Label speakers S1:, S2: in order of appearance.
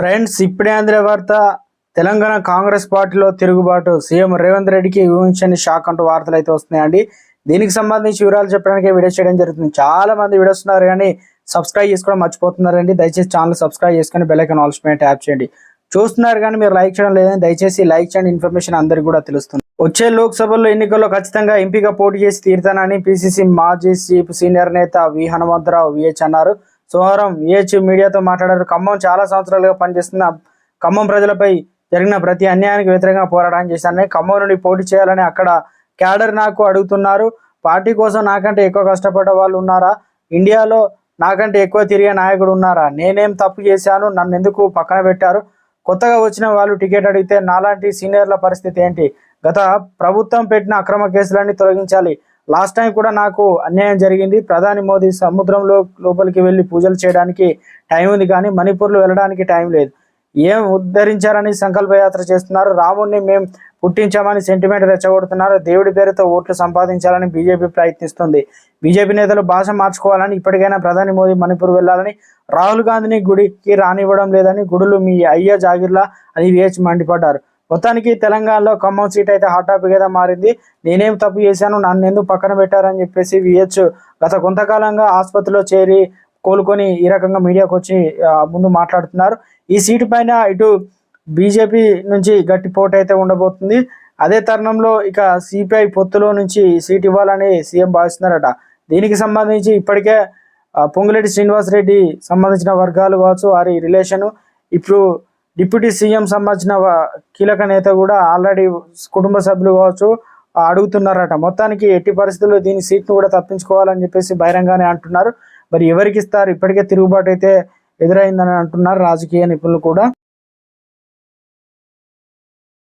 S1: Friends ఇప్పుడే అందిన వార్త తెలంగాణ కాంగ్రెస్ పార్టీలో తిరుగుబాటు. సీఎం రేవంత్ రెడ్డికి ఊహించని షాక్ అంటూ వార్తలు అయితే వస్తున్నాయండి. దీనికి సంబంధించి వివరాలు చెప్పడానికి వీడియో చేయడం జరుగుతుంది. చాలా మంది వీడియోస్ ఉన్నారు కానీ సబ్స్క్రైబ్ చేసుకోవడం మర్చిపోతున్నారండి. దయచేసి ఛానల్ సబ్స్క్రైబ్ చేసుకొని బెల్లైకన్ ఆల్స్ పైన ట్యాప్ చేయండి. చూస్తున్నారు కానీ మీరు లైక్ చేయడం లేదని దయచేసి లైక్ చేయండి. ఇన్ఫర్మేషన్ అందరికీ కూడా తెలుస్తుంది. వచ్చే లోక్సభలో ఎన్నికల్లో ఖచ్చితంగా ఎంపీగా పోటీ చేసి తీరుతానని పిసిసి మాజీ చీఫ్ సీనియర్ నేత వి హనుమంతరావు విహెచ్ అన్నారు. సోమవారం విహెచ్ మీడియాతో మాట్లాడారు. ఖమ్మం చాలా సంవత్సరాలుగా పనిచేస్తున్న ఖమ్మం ప్రజలపై జరిగిన ప్రతి అన్యాయానికి వ్యతిరేకంగా పోరాటం చేశానని ఖమ్మం నుండి పోటీ చేయాలని అక్కడ క్యాడర్ నాకు అడుగుతున్నారు. పార్టీ కోసం నాకంటే ఎక్కువ కష్టపడ్డ వాళ్ళు ఉన్నారా? ఇండియాలో నాకంటే ఎక్కువ తిరిగే నాయకుడు ఉన్నారా? నేనేం తప్పు చేశాను? నన్ను ఎందుకు పక్కన పెట్టారు? కొత్తగా వచ్చిన వాళ్ళు టికెట్ అడిగితే నాలాంటి సీనియర్ల పరిస్థితి ఏంటి? గత ప్రభుత్వం పెట్టిన అక్రమ కేసులన్నీ తొలగించాలి. లాస్ట్ టైం కూడా నాకు అన్యాయం జరిగింది. ప్రధాని మోదీ సముద్రంలో లోపలికి వెళ్ళి పూజలు చేయడానికి టైం ఉంది కానీ మణిపూర్లో వెళ్ళడానికి టైం లేదు. ఏం ఉద్ధరించారని సంకల్పయాత్ర చేస్తున్నారు? రాముడిని మేము పుట్టించామని సెంటిమెంట్ రెచ్చగొడుతున్నారు. దేవుడి పేరుతో ఓట్లు సంపాదించాలని బీజేపీ ప్రయత్నిస్తుంది. బీజేపీ నేతలు భాష మార్చుకోవాలని ఇప్పటికైనా ప్రధాని మోదీ మణిపూర్ వెళ్ళాలని రాహుల్ గాంధీని గుడికి రానివ్వడం లేదని గుడులు మీ అయ్య జాగిర్లా అని విహెచ్ మండిపడ్డారు. మొత్తానికి తెలంగాణలో ఖమ్మం సీట్ అయితే హాట్ టాపిక్ అయితే మారింది. నేనేం తప్పు చేశాను? నన్ను ఎందుకు పక్కన పెట్టారని చెప్పేసి విహెచ్ గత కొంతకాలంగా ఆసుపత్రిలో చేరి కోలుకొని ఈ రకంగా మీడియాకు వచ్చి ముందు మాట్లాడుతున్నారు. ఈ సీటు పైన ఇటు బీజేపీ నుంచి గట్టి పోటీ అయితే ఉండబోతుంది. అదే తరుణంలో ఇక సిపిఐ పొత్తులో నుంచి సీట్ ఇవ్వాలని సీఎం భావిస్తున్నారట. దీనికి సంబంధించి ఇప్పటికే ఆ, పొంగులేటి శ్రీనివాసరెడ్డి సంబంధించిన వర్గాలు కావచ్చు వారి రిలేషను ఇప్పుడు డిప్యూటీ సీఎం సంబంధించిన వ- కీలక నేత కూడా ఆల్రెడీ కుటుంబ సభ్యులు కావచ్చు అడుగుతున్నారట. మొత్తానికి ఎట్టి పరిస్థితుల్లో దీని సీట్ను కూడా తప్పించుకోవాలని చెప్పేసి బహిరంగానే అంటున్నారు. మరి ఎవరికి ఇస్తారు? ఇప్పటికే తిరుగుబాటు అయితే ఎదురైందని అంటున్నారు రాజకీయ నిపుణులు కూడా.